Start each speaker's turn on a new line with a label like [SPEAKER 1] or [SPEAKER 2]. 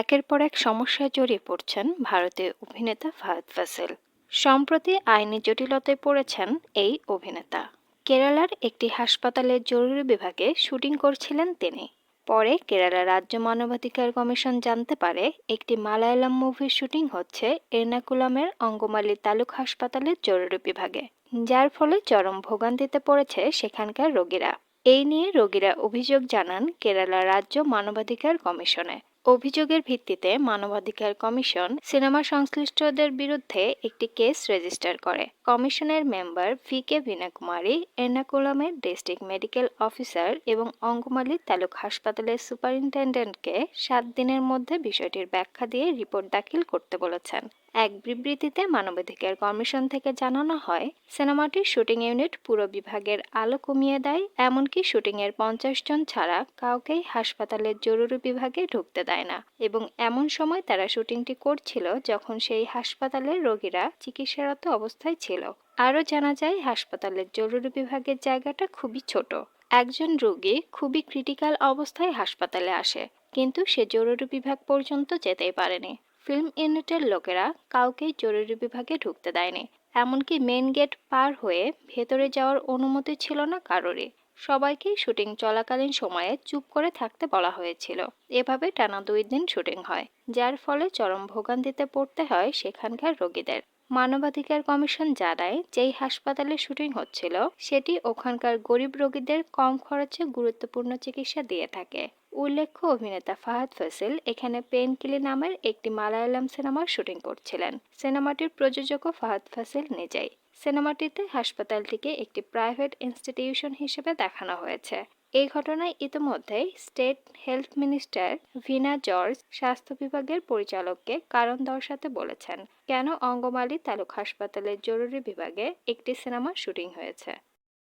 [SPEAKER 1] একের পর এক সমস্যায় জড়িয়ে পড়ছেন ভারতীয় অভিনেতা ফাহাদ ফাসিল। সম্প্রতি আইনি জটিলতায় পড়েছেন এই অভিনেতা। কেরালার একটি হাসপাতালের জরুরি বিভাগে শুটিং করছিলেন তিনি। পরে কেরালা রাজ্য মানবাধিকার কমিশন জানতে পারে একটি মালায়ালাম মুভির শুটিং হচ্ছে এর্নাকুলামের অঙ্গমালী তালুক হাসপাতালের জরুরি বিভাগে, যার ফলে চরম ভোগান্তিতে পড়েছে সেখানকার রোগীরা। এই নিয়ে রোগীরা অভিযোগ জানান কেরালা রাজ্য মানবাধিকার কমিশনে। অভিযোগের ভিত্তিতে মানবাধিকার কমিশন সিনেমা সংশ্লিষ্টদের বিরুদ্ধে একটি কেস রেজিস্টার করে। কমিশনের মেম্বার ভি কে কুমারী এর্নাকুলামের ডিস্ট্রিক্ট মেডিকেল অফিসার এবং অঙ্গমালী তালুক হাসপাতালের সুপারিনটেন্ডেন্টকে সাত দিনের মধ্যে বিষয়টির ব্যাখ্যা দিয়ে রিপোর্ট দাখিল করতে বলেছেন। এক বিবৃতিতে মানবাধিকার কমিশন থেকে জানানো হয়, সিনেমাটির শুটিং ইউনিট পুরো বিভাগের আলো কমিয়ে দেয়, এমনকি শুটিংয়ের পঞ্চাশ জন ছাড়া কাউকেই হাসপাতালের জরুরি বিভাগে ঢুকতে দেয় না। এবং এমন সময় তারা শুটিংটি করছিল যখন সেই হাসপাতালের রোগীরা চিকিৎসারত অবস্থায় ছিল। আরও জানা যায়, হাসপাতালের জরুরি বিভাগের জায়গাটা খুবই ছোট। একজন রোগী খুবই ক্রিটিক্যাল অবস্থায় হাসপাতালে আসে, কিন্তু সে জরুরি বিভাগ পর্যন্ত যেতেই পারেনি। ফিল্ম ইউনিটের লোকেরা কাউকেই জরুরি বিভাগে ঢুকতে দেয়নি। এমনকি মেন গেট পার হয়ে ভেতরে যাওয়ার অনুমতি ছিল না কারোরই। সবাইকেই শুটিং চলাকালীন সময়ে চুপ করে থাকতে বলা হয়েছিল। এভাবে টানা দুই দিন শুটিং হয়, যার ফলে চরম ভোগান্তিতে পড়তে হয় সেখানকার রোগীদের। মানবাধিকার কমিশন জানায়, যেই হাসপাতালে শুটিং হচ্ছিল, সেটি ওখানকার গরিব রোগীদের কম খরচে গুরুত্বপূর্ণ চিকিৎসা দিয়ে থাকে। উল্লেখ্য অভিনেতা ফাহাদ ফসিল এখানে পেনকিলি নামের একটি মালায়ালাম সিনেমার শুটিং করছিলেন। সিনেমাটির প্রযোজকও ফাহাদ ফাসিল নিজেই। সিনেমাটিতে হাসপাতালটিকে একটি প্রাইভেট ইনস্টিটিউশন হিসেবে দেখানো হয়েছে। এই ঘটনায় ইতিমধ্যে state health minister Veena George স্বাস্থ্য বিভাগের পরিচালককে কারণ দর্শাতে বলেছেন, কেন অঙ্গমালী তালুক হাসপাতালের জরুরি বিভাগে একটি সিনেমা শুটিং হয়েছে?